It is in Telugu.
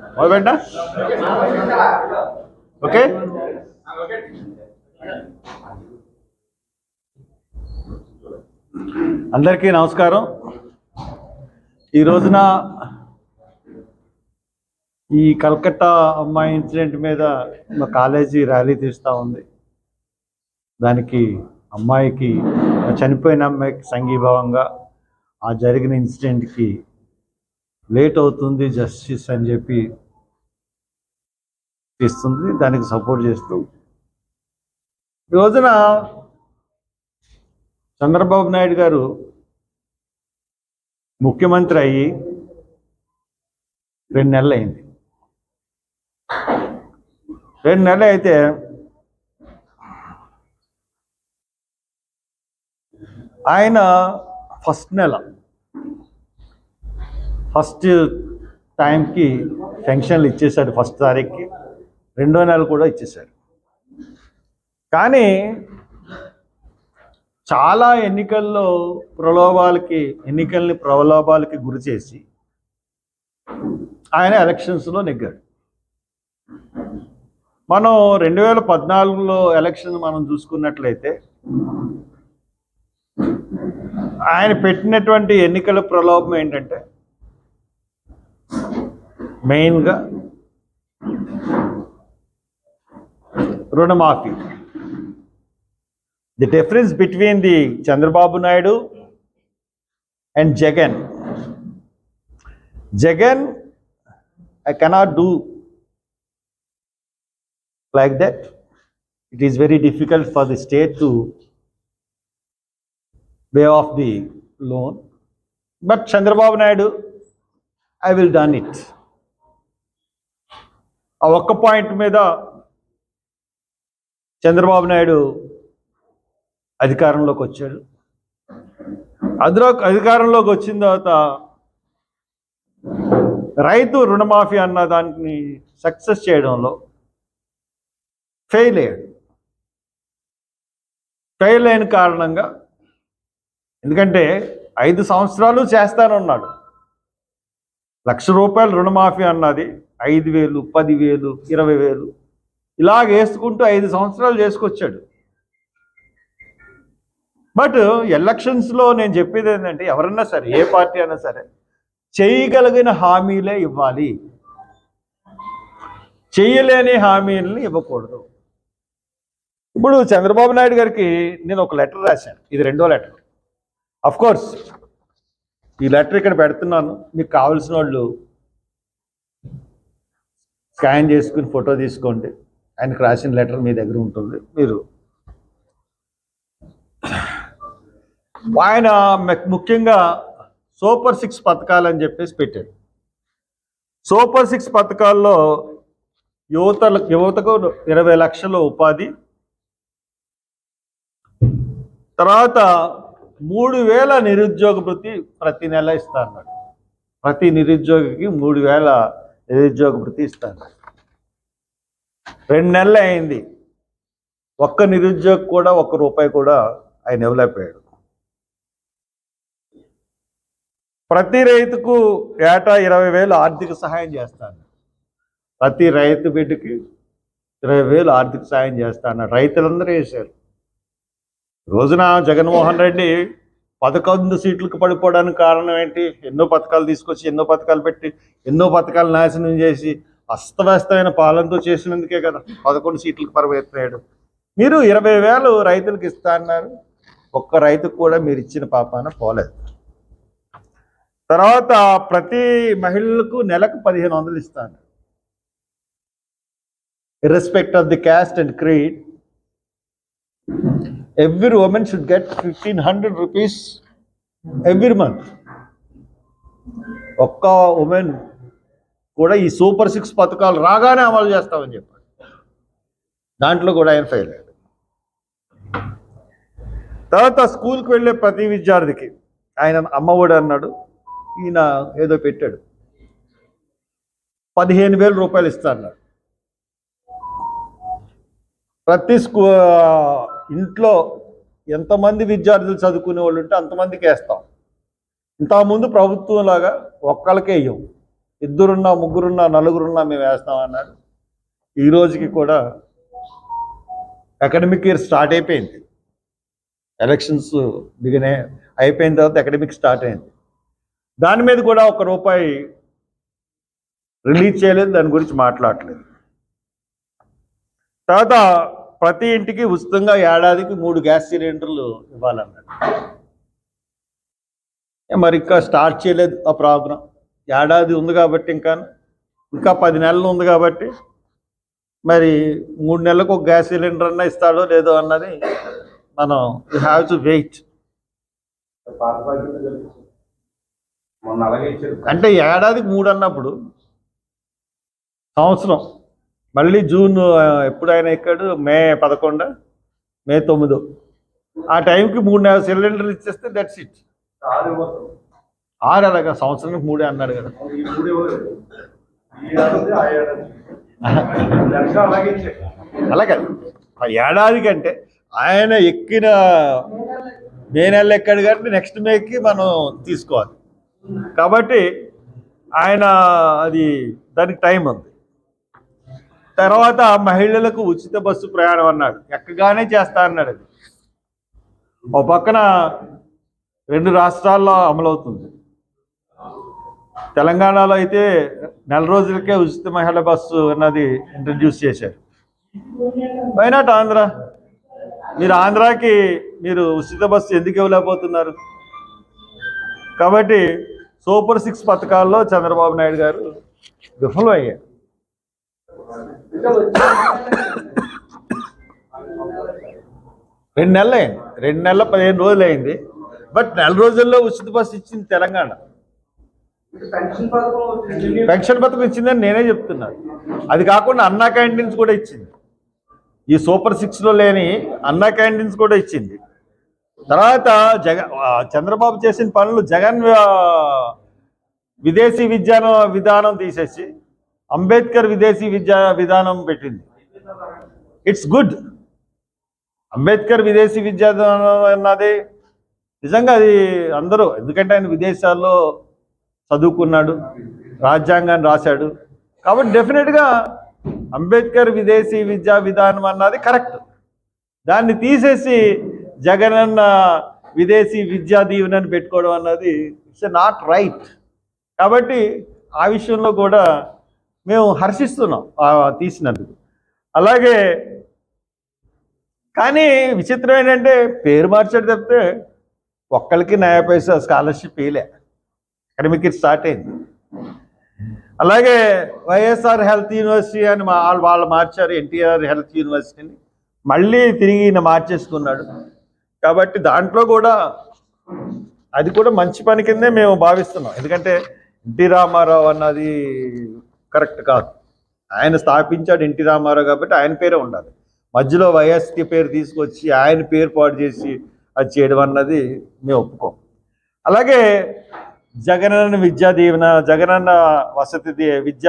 మొదలుపెట్టా ఓకే. అందరికీ నమస్కారం. ఈ రోజున ఈ కల్కట్టా అమ్మాయి ఇన్సిడెంట్ మీద మా కాలేజీ ర్యాలీ తీస్తూ ఉంది. దానికి అమ్మాయికి చనిపోయిన అమ్మాయికి సంఘీభావంగా ఆ జరిగిన ఇన్సిడెంట్కి లేట్ అవుతుంది జస్టిస్ అని చెప్పి ఇస్తుంది దానికి సపోర్ట్ చేస్తూ. ఈ రోజున చంద్రబాబు నాయుడు గారు ముఖ్యమంత్రి అయ్యి రెండు నెలలు అయింది. రెండు నెలలు అయితే ఆయన ఫస్ట్ నెల ఫస్ట్ టైంకి పెన్షన్లు ఇచ్చేశాడు ఫస్ట్ తారీఖుకి. రెండో నెల కూడా ఇచ్చేశాడు. కానీ చాలా ఎన్నికల్లో ప్రలోభాలకి ఎన్నికల్ని ప్రలోభాలకి గురి చేసి ఆయన ఎలక్షన్స్లో నెగ్గాడు. మనం రెండు వేల పద్నాలుగులో ఎలక్షన్ మనం చూసుకున్నట్లయితే ఆయన పెట్టినటువంటి ఎన్నికల ప్రలోభం ఏంటంటే మెయిన్గా రుణమాఫీ. the difference between the Chandrababu Naidu and Jagan Jagan I cannot do like that it is very difficult for the state to pay off the loan but chandrababu naidu i will done it ఆ ఒక్క పాయింట్ మీద చంద్రబాబు నాయుడు అధికారంలోకి వచ్చాడు. అదిలో అధికారంలోకి వచ్చిన తర్వాత రైతు రుణమాఫీ అన్న దాన్ని సక్సెస్ చేయడంలో ఫెయిల్ అయ్యాడు. ఫెయిల్ అయిన కారణంగా ఎందుకంటే ఐదు సంవత్సరాలు చేస్తానన్నాడు. లక్ష రూపాయలు రుణమాఫీ అన్నది ఐదు వేలు పదివేలు ఇరవై వేలు ఇలాగ వేసుకుంటూ ఐదు సంవత్సరాలు చేసుకొచ్చాడు. బట్ ఎలక్షన్స్లో నేను చెప్పేది ఏంటంటే ఎవరన్నా సరే ఏ పార్టీ అయినా సరే చేయగలిగిన హామీలే ఇవ్వాలి. చేయలేని హామీలని ఇవ్వకూడదు. ఇప్పుడు చంద్రబాబు నాయుడు గారికి నేను ఒక లెటర్ రాశాను. ఇది రెండో లెటర్. అఫ్ కోర్స్ ఈ లెటర్ ఇక్కడ పెడుతున్నాను. మీకు కావాల్సిన వాళ్ళు స్కాన్ చేసుకుని ఫోటో తీసుకోండి. ఆయనకు రాసిన లెటర్ మీ దగ్గర ఉంటుంది. మీరు ఆయన ముఖ్యంగా సూపర్ సిక్స్ పథకాలు అని చెప్పేసి పెట్టాడు. సూపర్ సిక్స్ పథకాల్లో యువత యువతకు ఇరవై లక్షల ఉపాధి తర్వాత మూడు వేల నిరుద్యోగ వృత్తి ప్రతి నెల ఇస్తా ప్రతి నిరుద్యోగికి మూడు వేల నిరుద్యోగ వృత్తి ఇస్తాను రెండు నెలలు అయింది. ఒక్క నిరుద్యోగి కూడా ఒక్క రూపాయి కూడా ఆయన ఇవ్వలేకపోయాడు. ప్రతి రైతుకు ఏటా ఇరవై వేలు ఆర్థిక సహాయం చేస్తాను. ప్రతి రైతు బిడ్డకి ఇరవై వేలు ఆర్థిక సహాయం చేస్తాను. రైతులందరూ వేశారు. రోజున జగన్మోహన్ రెడ్డి పదకొండు సీట్లకు పడిపోవడానికి కారణం ఏంటి? ఎన్నో పథకాలు తీసుకొచ్చి ఎన్నో పథకాలు పెట్టి ఎన్నో పథకాలు నాశనం చేసి అస్తవ్యస్తమైన పాలనతో చేసినందుకే కదా పదకొండు సీట్లకు పరిగెత్తాడు మీరు ఇరవై వేలు రైతులకు ఇస్తా అన్నారు. ఒక్క రైతుకు కూడా మీరు ఇచ్చిన పాపాన పోలేదు. తర్వాత ప్రతి మహిళలకు నెలకు పదిహేను వందలు ఇస్తాను. Irrespective of the caste and creed every women should get fifteen hundred rupees every month ఒక్క ఉమెన్ కూడా ఈ సూపర్ సిక్స్ పథకాలు రాగానే అమలు చేస్తామని చెప్పాడు దాంట్లో కూడా ఆయన ఫెయిల్ అయ్యాడు తర్వాత స్కూల్కి వెళ్ళే ప్రతి విద్యార్థికి ఆయన అమ్మఒడి అన్నాడు. ఈయన ఏదో పెట్టాడు. పదిహేను వేల రూపాయలు ఇస్తా ప్రతి స్కూ ఇంట్లో ఎంతమంది విద్యార్థులు చదువుకునే వాళ్ళు ఉంటే అంతమందికి వేస్తాం. ఇంతకుముందు ప్రభుత్వం లాగా ఒక్కళ్ళకే ఇయ్యం ఇద్దరున్నా ముగ్గురున్నా నలుగురున్నా మేము వేస్తాం ఈ రోజుకి కూడా అకాడమిక్ ఇయర్ స్టార్ట్ అయిపోయింది. ఎలక్షన్స్ బిగినే అయిపోయిన తర్వాత అకాడమిక్ స్టార్ట్ అయింది. దాని మీద కూడా ఒక రూపాయి రిలీజ్ చేయలేదు దాని గురించి మాట్లాడలేదు. తర్వాత ప్రతి ఇంటికి ఉచితంగా ఏడాదికి మూడు గ్యాస్ సిలిండర్లు ఇవ్వాలన్నాడు. మరి ఇంకా స్టార్ట్ చేయలేదు ఆ ప్రాబ్లం. ఏడాది ఉంది కాబట్టి ఇంకా ఇంకా పది నెలలు ఉంది కాబట్టి మరి మూడు నెలలకు ఒక గ్యాస్ సిలిండర్ అన్నా ఇస్తాడో లేదో అన్నది మనం యూ హ్యావ్ టు వెయిట్ మొన్న అలాగే ఇచ్చారు. అంటే ఏడాదికి మూడు అన్నప్పుడు సంవత్సరం మళ్ళీ జూన్ ఆ, ఎప్పుడైనా ఎక్కాడు? మే పదకొండు మే తొమ్మిదో. ఆ టైంకి మూడు నెలల సిలిండర్ ఇచ్చేస్తే దట్స్ ఇట్ ఆరు అలాగా సంవత్సరానికి మూడే అన్నాడు కదా. ఏడాది ఏడాది. అలాగే ఏడాదికి అంటే ఆయన ఎక్కిన మే నెల ఎక్కాడు కాబట్టి నెక్స్ట్ మేకి మనం తీసుకోవాలి. కాబట్టి ఆయన అది దానికి టైం ఉంది. తర్వాత మహిళలకు ఉచిత బస్సు ప్రయాణం అన్నాడు. ఎక్కగానే చేస్తా అన్నాడు అది. ఒక పక్కన రెండు రాష్ట్రాల్లో అమలవుతుంది. తెలంగాణలో అయితే నెల రోజులకే ఉచిత మహిళ బస్సు అన్నది ఇంట్రడ్యూస్ చేశారు. Why not Andhra? మీరు ఆంధ్రాకి మీరు ఉచిత బస్సు ఎందుకు ఇవ్వలేకపోతున్నారు? కాబట్టి సూపర్ సిక్స్ పథకాల్లో చంద్రబాబు నాయుడు గారు విఫలం అయ్యారు రెండు నెలలు అయింది రెండు నెలల పదిహేను రోజులు అయింది బట్ నెల రోజుల్లో ఉచిత బస్సు ఇచ్చింది తెలంగాణ. పెన్షన్ పథకం పెన్షన్ పథకం ఇచ్చిందని నేనే చెప్తున్నాను. అది కాకుండా అన్నా క్యాంటీన్స్ కూడా ఇచ్చింది. ఈ సూపర్ సిక్స్లో లేని అన్నా క్యాంటీన్స్ కూడా ఇచ్చింది. తర్వాత జగ చంద్రబాబు చేసిన పనులు జగన్ విదేశీ విద్యా విధానం తీసేసి అంబేద్కర్ విదేశీ విద్యా విధానం పెట్టింది. ఇట్స్ గుడ్ అంబేద్కర్ విదేశీ విద్యా విధానం అన్నది నిజంగా అది అందరూ ఎందుకంటే ఆయన విదేశాల్లో చదువుకున్నాడు రాజ్యాంగాన్ని రాశాడు. కాబట్టి డెఫినెట్గా అంబేద్కర్ విదేశీ విద్యా విధానం అన్నది కరెక్ట్. దాన్ని తీసేసి జగనన్న విదేశీ విద్యా దీవెనని పెట్టుకోవడం అన్నది ఇట్స్ నాట్ రైట్. కాబట్టి ఆ విషయంలో కూడా మేము హర్షిస్తున్నాం తీసినందుకు. అలాగే కానీ విచిత్రం ఏంటంటే పేరు మార్చాడు తప్పితే ఒక్కరికి న్యాయ పైసా స్కాలర్షిప్ వేయలే అకాడమిక్ స్టార్ట్ అయింది. అలాగే వైఎస్ఆర్ హెల్త్ యూనివర్సిటీ అని వాళ్ళు వాళ్ళు మార్చారు ఎన్టీఆర్ హెల్త్ యూనివర్సిటీని. మళ్ళీ తిరిగి మార్చేసుకున్నాడు. కాబట్టి దాంట్లో కూడా అది కూడా మంచి పని కిందే మేము భావిస్తున్నాం. ఎందుకంటే ఎన్టీ రామారావు అన్నది కరెక్ట్ కాదు. ఆయన స్థాపించాడు ఎన్టీ రామారావు కాబట్టి ఆయన పేరే ఉండాలి. మధ్యలో వైఎస్కి పేరు తీసుకొచ్చి ఆయన పేరు పాటు చేసి అది చేయడం అన్నది మేము ఒప్పుకోం. అలాగే జగనన్న విద్యా దీవెన జగనన్న వసతి విద్యా